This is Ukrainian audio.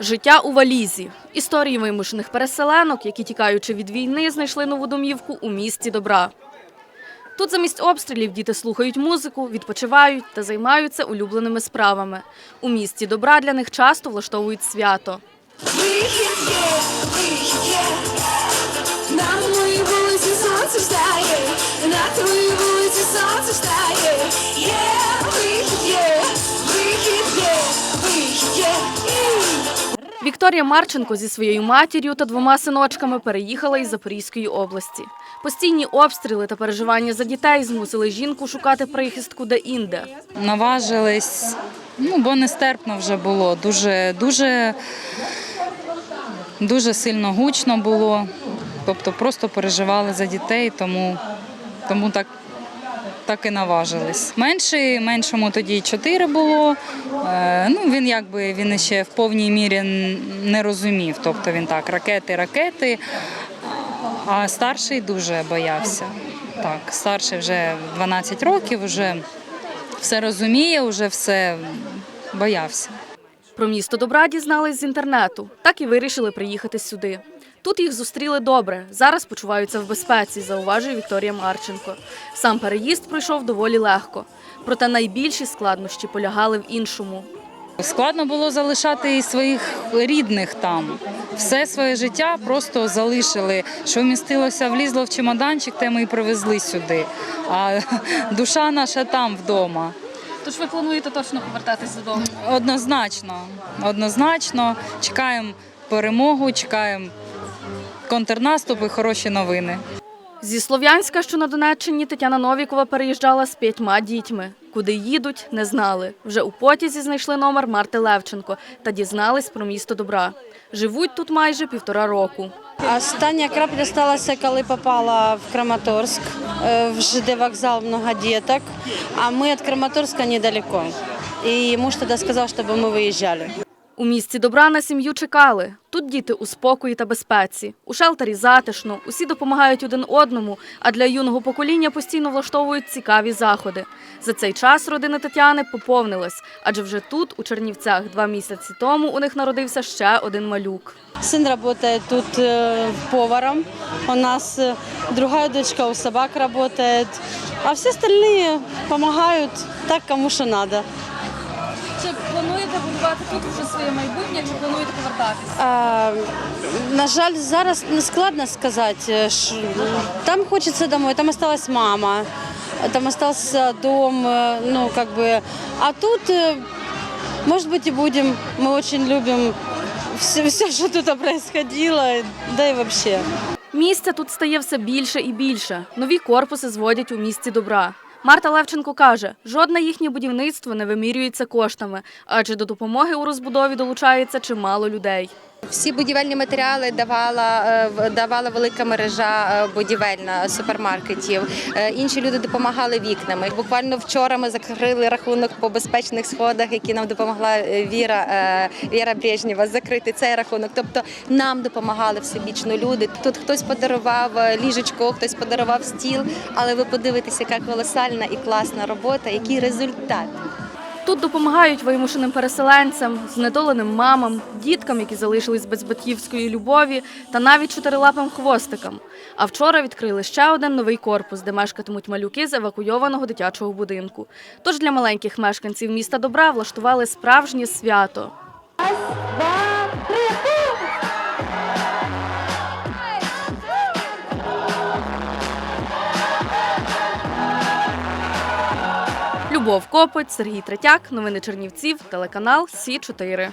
Життя у валізі. Історії вимушених переселенок, які тікаючи від війни, знайшли нову домівку у місті добра. Тут замість обстрілів діти слухають музику, відпочивають та займаються улюбленими справами. У місті добра для них часто влаштовують свято. На твоїй вулиці сонце встає, на твоїй вулиці сонце Вікторія Марченко зі своєю матір'ю та двома синочками переїхала із Запорізької області. Постійні обстріли та переживання за дітей змусили жінку шукати прихистку де-інде. наважились, ну бо нестерпно вже було. Дуже, дуже, дуже сильно гучно було. Тобто просто переживали за дітей, тому, тому так, так і наважились. Менший, меншому тоді чотири було. Е, ну, він якби він ще в повній мірі не розумів. Тобто він так, ракети, ракети. А старший дуже боявся. Так, старший вже 12 років, вже все розуміє, вже все боявся. Про місто добра дізнались з інтернету, так і вирішили приїхати сюди. Тут їх зустріли добре. Зараз почуваються в безпеці, зауважує Вікторія Марченко. Сам переїзд пройшов доволі легко. Проте найбільші складнощі полягали в іншому. Складно було залишати і своїх рідних там. Все своє життя просто залишили. Що вмістилося, влізло в чемоданчик, те ми і привезли сюди. А душа наша там вдома. Тож ви плануєте точно повертатися додому? Однозначно, однозначно. Чекаємо перемогу, чекаємо контрнаступ і хороші новини. Зі Слов'янська, що на Донеччині, Тетяна Новікова переїжджала з п'ятьма дітьми. Куди їдуть, не знали. Вже у потязі знайшли номер Марти Левченко та дізнались про місто добра. Живуть тут майже півтора року. Остання крапля сталася, коли попала в Краматорськ. Е, В ЖД вокзал много деток, а мы от Краматорска недалеко. И муж тогда сказал, чтобы мы выезжали. У місті добра на сім'ю чекали. Тут діти у спокої та безпеці. У шелтері затишно, усі допомагають один одному, а для юного покоління постійно влаштовують цікаві заходи. За цей час родина Тетяни поповнилась, адже вже тут, у Чернівцях, два місяці тому у них народився ще один малюк. Сын работает тут э, поваром. У нас э, другая дочка у собак работает. А все остальные помогают так, кому что надо. Чи плануєте будувати тут вже своє майбутнє, чи плануєте повертатися? А, на жаль, зараз не складно сказати. е, ш- Там хочеться домой, там осталась мама, там остался дом, е, ну как бы. А тут, е, может быть, и будем. Мы очень любим все, все что тут происходило, да и вообще. Місця тут стає все більше і більше. Нові корпуси зводять у місті добра. Марта Левченко каже, жодне їхнє будівництво не вимірюється коштами, адже до допомоги у розбудові долучається чимало людей. Всі будівельні матеріали давала, е, давала велика мережа е, будівельна супермаркетів. Е, Інші люди допомагали вікнами. Буквально вчора ми закрили рахунок по безпечних сходах, які нам допомогла Віра Віра Брежнєва закрити цей рахунок. Тобто нам допомагали всебічно люди. Тут хтось подарував ліжечко, хтось подарував стіл. Але ви подивитеся, яка колосальна і класна робота, який результат. Тут допомагають вимушеним переселенцям, знедоленим мамам, діткам, які залишились без батьківської любові, та навіть чотирилапим хвостикам. А вчора відкрили ще один новий корпус, де мешкатимуть малюки з евакуйованого дитячого будинку. Тож для маленьких мешканців міста добра влаштували справжнє свято. Любов Копоть, Сергій Третяк, новини Чернівців, телеканал Сі 4